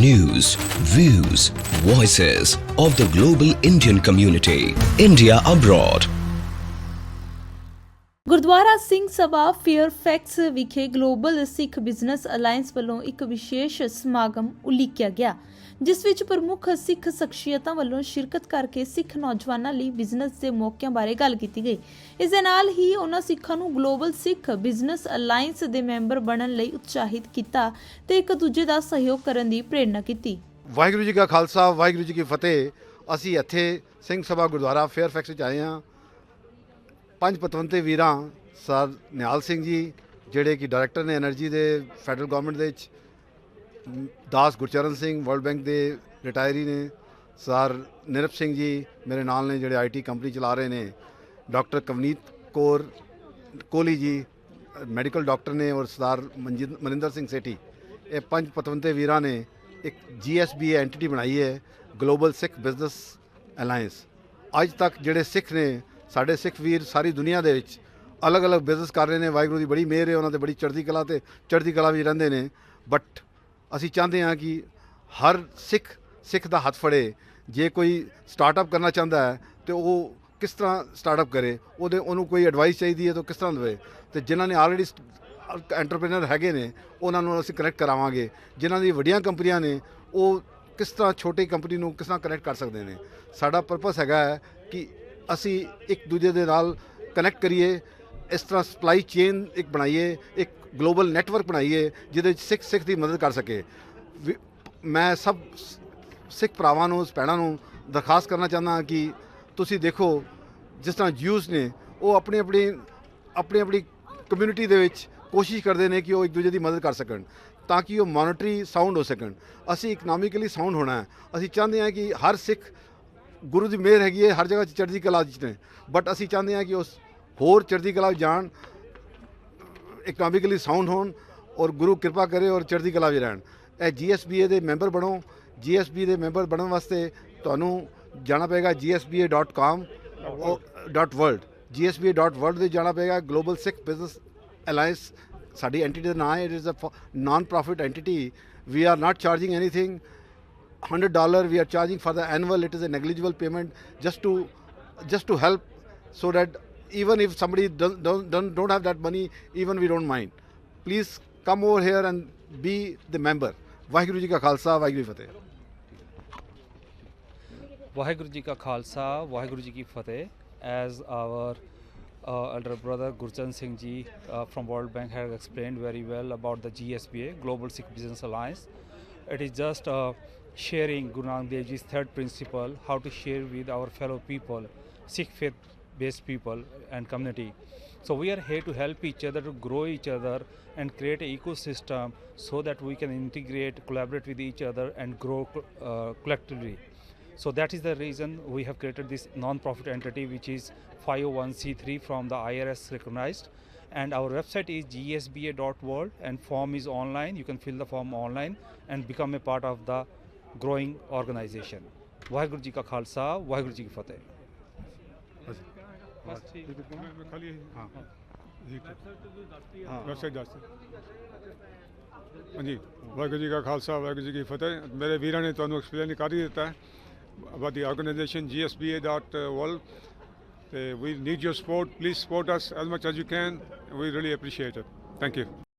News, views, voices of the global Indian community. India abroad. Gurdwara Singh Sabha ਫੇਅਰਫੈਕਸ ਵਿਖੇ global Sikh business alliance ਵੱਲੋਂ ਇੱਕ ਵਿਸ਼ੇਸ਼ ਸਮਾਗਮ ਉਲੀਕਿਆ ਗਿਆ, ਜਿਸ ਵਿੱਚ ਪ੍ਰਮੁੱਖ ਸਿੱਖ ਸ਼ਖਸੀਅਤਾਂ ਵੱਲੋਂ ਸ਼ਿਰਕਤ ਕਰਕੇ ਸਿੱਖ ਨੌਜਵਾਨਾਂ ਲਈ ਬਿਜ਼ਨਸ ਦੇ ਮੌਕਿਆਂ ਬਾਰੇ ਗੱਲ ਕੀਤੀ ਗਈ। ਇਸ ਦੇ ਨਾਲ ਹੀ ਉਹਨਾਂ ਸਿੱਖਾਂ ਨੂੰ ਗਲੋਬਲ ਸਿੱਖ ਬਿਜ਼ਨਸ ਅਲਾਈਅੰਸ ਦੇ ਮੈਂਬਰ ਬਣਨ ਲਈ ਉਤਸ਼ਾਹਿਤ ਕੀਤਾ ਤੇ ਇੱਕ ਦੂਜੇ ਦਾ ਸਹਿਯੋਗ ਕਰਨ ਦੀ ਪ੍ਰੇਰਣਾ ਕੀਤੀ। ਵਾਹਿਗੁਰੂ ਜੀ ਕਾ ਖਾਲਸਾ, ਵਾਹਿਗੁਰੂ ਜੀ ਕੀ ਫਤਿਹ। ਅਸੀਂ ਇੱਥੇ ਸਿੰਘ ਸਭਾ ਗੁਰਦੁਆਰਾ ਫੇਅਰਫੈਕਸ ਵਿੱਚ ਆਏ ਹਾਂ। ਪੰਜ ਪਤਵੰਤੇ ਵੀਰਾਂ, ਸਰ ਨਿਹਾਲ ਸਿੰਘ ਜੀ, ਜਿਹੜੇ ਕਿ ਡਾਇਰੈਕਟਰ ਨੇ એનર્ਜੀ ਦੇ ਫੈਡਰਲ ਗਵਰਨਮੈਂਟ ਦੇ ਵਿੱਚ, ਦਾਸ ਗੁਰਚਰਨ ਸਿੰਘ ਵਰਲਡ ਬੈਂਕ ਦੇ ਰਿਟਾਇਰੀ ਨੇ, ਸਰ ਨਿਰਪ ਸਿੰਘ ਜੀ ਮੇਰੇ ਨਾਲ ਨੇ, ਜਿਹੜੇ ਆਈਟੀ ਕੰਪਨੀ ਚਲਾ ਰਹੇ ਨੇ ਡਾਕਟਰ ਕਵਨੀਤ ਕੋਰ ਕੋਲੀ ਜੀ ਮੈਡੀਕਲ ਡਾਕਟਰ ਨੇ, ਔਰ ਸਰਦਾਰ ਮਨਿੰਦਰ ਸਿੰਘ ਸੇਠੀ, ਇਹ ਪੰਜ ਪਤਵੰਤੇ ਵੀਰਾਂ ਨੇ ਇੱਕ ਜੀਐਸਬੀ ਐਂਟੀਟੀ ਬਣਾਈ ਹੈ ਗਲੋਬਲ ਸਿੱਖ ਬਿਜ਼ਨਸ ਅਲਾਈਅੰਸ ਅੱਜ ਤੱਕ ਜਿਹੜੇ ਸਿੱਖ ਨੇ ਸਾਡੇ ਸਿੱਖ ਵੀਰ ਸਾਰੀ ਦੁਨੀਆ ਦੇ ਵਿੱਚ ਅਲੱਗ-ਅਲੱਗ ਬਿਜ਼ਨਸ ਕਰ ਰਹੇ ਨੇ। ਵਾਹਿਗੁਰੂ ਦੀ ਬੜੀ ਮਿਹਰ ਹੈ, ਉਹਨਾਂ ਤੇ ਬੜੀ ਚੜ੍ਹਦੀ ਕਲਾ ਤੇ ਚੜ੍ਹਦੀ ਕਲਾ ਵਿੱਚ ਰਹਿੰਦੇ ਨੇ। ਬਟ ਅਸੀਂ ਚਾਹੁੰਦੇ ਹਾਂ ਕਿ ਹਰ ਸਿੱਖ ਸਿੱਖ ਦਾ ਹੱਥ ਫੜੇ। ਜੇ ਕੋਈ ਸਟਾਰਟਅਪ ਕਰਨਾ ਚਾਹੁੰਦਾ ਹੈ, ਤੇ ਉਹ ਕਿਸ ਤਰ੍ਹਾਂ ਸਟਾਰਟਅਪ ਕਰੇ? ਉਹਦੇ, ਉਹਨੂੰ ਕੋਈ ਐਡਵਾਈਸ ਚਾਹੀਦੀ ਹੈ ਤਾਂ ਕਿਸ ਤਰ੍ਹਾਂ ਦੇਵੇ? ਤੇ ਜਿਨ੍ਹਾਂ ਨੇ ਆਲਰੇਡੀ ਐਂਟਰਪ੍ਰੀਨਰ ਹੈਗੇ ਨੇ, ਉਹਨਾਂ ਨੂੰ ਅਸੀਂ ਕਨੈਕਟ ਕਰਾਵਾਂਗੇ। ਜਿਨ੍ਹਾਂ ਦੀ ਵੱਡੀਆਂ ਕੰਪਨੀਆਂ ਨੇ, ਉਹ ਕਿਸ ਤਰ੍ਹਾਂ ਛੋਟੀ ਕੰਪਨੀ ਨੂੰ ਕਿਸ ਤਰ੍ਹਾਂ ਕਨੈਕਟ ਕਰ ਸਕਦੇ ਨੇ? ਸਾਡਾ ਪਰਪਸ ਹੈਗਾ ਹੈ ਕਿ ਅਸੀਂ ਇੱਕ ਦੂਜੇ ਦੇ ਨਾਲ ਕਨੈਕਟ ਕਰੀਏ, ਇਸ ਤਰ੍ਹਾਂ ਸਪਲਾਈ ਚੇਨ ਇੱਕ ਬਣਾਈਏ, ਇੱਕ ਗਲੋਬਲ ਨੈਟਵਰਕ ਬਣਾਈਏ, ਜਿਹਦੇ ਵਿੱਚ ਸਿੱਖ ਸਿੱਖ ਦੀ ਮਦਦ ਕਰ ਸਕੇ। ਵੀ- ਮੈਂ ਸਭ ਸਿੱਖ ਭਰਾਵਾਂ ਨੂੰ, ਭੈਣਾਂ ਨੂੰ ਦਰਖਾਸਤ ਕਰਨਾ ਚਾਹੁੰਦਾ ਕਿ ਤੁਸੀਂ ਦੇਖੋ, ਜਿਸ ਤਰ੍ਹਾਂ ਜੂਸ ਨੇ, ਉਹ ਆਪਣੀ ਆਪਣੀ ਆਪਣੀ ਆਪਣੀ ਕਮਿਊਨਿਟੀ ਦੇ ਵਿੱਚ ਕੋਸ਼ਿਸ਼ ਕਰਦੇ ਨੇ ਕਿ ਉਹ ਇੱਕ ਦੂਜੇ ਦੀ ਮਦਦ ਕਰ ਸਕਣ, ਤਾਂ ਕਿ ਉਹ ਮੋਨਟਰੀ ਸਾਊਂਡ ਹੋ ਸਕਣ। ਅਸੀਂ ਇਕਨੋਮਿਕਲੀ ਸਾਊਂਡ ਹੋਣਾ ਹੈ। ਅਸੀਂ ਚਾਹੁੰਦੇ ਹਾਂ ਕਿ ਹਰ ਸਿੱਖ ਗੁਰੂ ਦੀ ਮਿਹਰ ਹੈਗੀ ਹੈ ਹਰ ਜਗ੍ਹਾ 'ਚ ਚੜ੍ਹਦੀ ਕਲਾ 'ਚ ਨੇ। ਬਟ ਅਸੀਂ ਚਾਹੁੰਦੇ ਹਾਂ ਕਿ ਉਸ ਹੋਰ ਚੜ੍ਹਦੀ ਕਲਾ ਜਾਣ ਇਕਨੋਮਿਕਲੀ ਸਾਊਂਡ ਹੋਣ ਔਰ ਗੁਰੂ ਕਿਰਪਾ ਕਰੇ ਔਰ ਚੜ੍ਹਦੀ ਕਲਾ ਵਿੱਚ ਰਹਿਣ। ਇਹ ਜੀਐਸਬੀਏ ਦੇ ਮੈਂਬਰ ਬਣੋ। ਜੀਐਸਬੀ ਦੇ ਮੈਂਬਰ ਬਣਨ ਵਾਸਤੇ ਤੁਹਾਨੂੰ ਜਾਣਾ ਪਏਗਾ gsba.com .world gsba.world ਦੇ ਜਾਣਾ ਪਏਗਾ। ਗਲੋਬਲ ਸਿੱਖ ਬਿਜ਼ਨਸ ਅਲਾਈਅੰਸ ਸਾਡੀ ਐਂਟੀਟੀ ਦਾ ਨਾਮ ਹੈ। It is a non profit entity we are not charging anything hundred dollar we are charging for the annual it is a negligible payment just to just to help so that even if somebody don't, don't, don't, don't have that money even we don't mind please come over here and be the member Waheguru ji ਕਾ ਖਾਲਸਾ ਵਾਹਿਗੁਰੂ ਜੀ ਕੀ ਫਤਿਹ ਵਾਹਿਗੁਰੂ ਜੀ ਕਾ ਖਾਲਸਾ ਵਾਹਿਗੁਰੂ ਜੀ ਕੀ ਫਤਿਹ as our uh, elder brother Gurchan Singh ji uh, from World Bank has explained very well about the GSBA Global Sikh Business Alliance it is just uh, sharing Guru Nanak Dev Ji's third principle how to share with our fellow people Sikh faith based people and community. So we are here to help each other to grow each other and create an ecosystem so that we can integrate collaborate with each other and grow uh, collectively. So that is the reason we have created this non-profit entity which is 501c3 from the IRS recognized. And our website is gsba.world and form is online. You can fill the form online and become a part of the growing organization Waheguru ji ਕਾ ਖਾਲਸਾ ਵਾਹਿਗੁਰੂ ਜੀ ਕੀ ਫਤਿਹ ਬਸ ਠੀਕ ਮੈਂ ਖਾਲੀ ਹਾਂ ਜੀ ਹਾਂ website ਦੱਸ ਹਾਂਜੀ ਵਾਹਿਗੁਰੂ ਜੀ ਕਾ ਖਾਲਸਾ ਵਾਹਿਗੁਰੂ ਜੀ ਕੀ ਫਤਿਹ ਮੇਰੇ ਵੀਰਾਂ ਨੇ ਤੁਹਾਨੂੰ ਐਕਸਪਲੇਨ ਕਰ ਹੀ ਦਿੱਤਾ ਹੈ about the organization gsba.world ਤੇ we need your support please support us as much as you can we really appreciate it thank you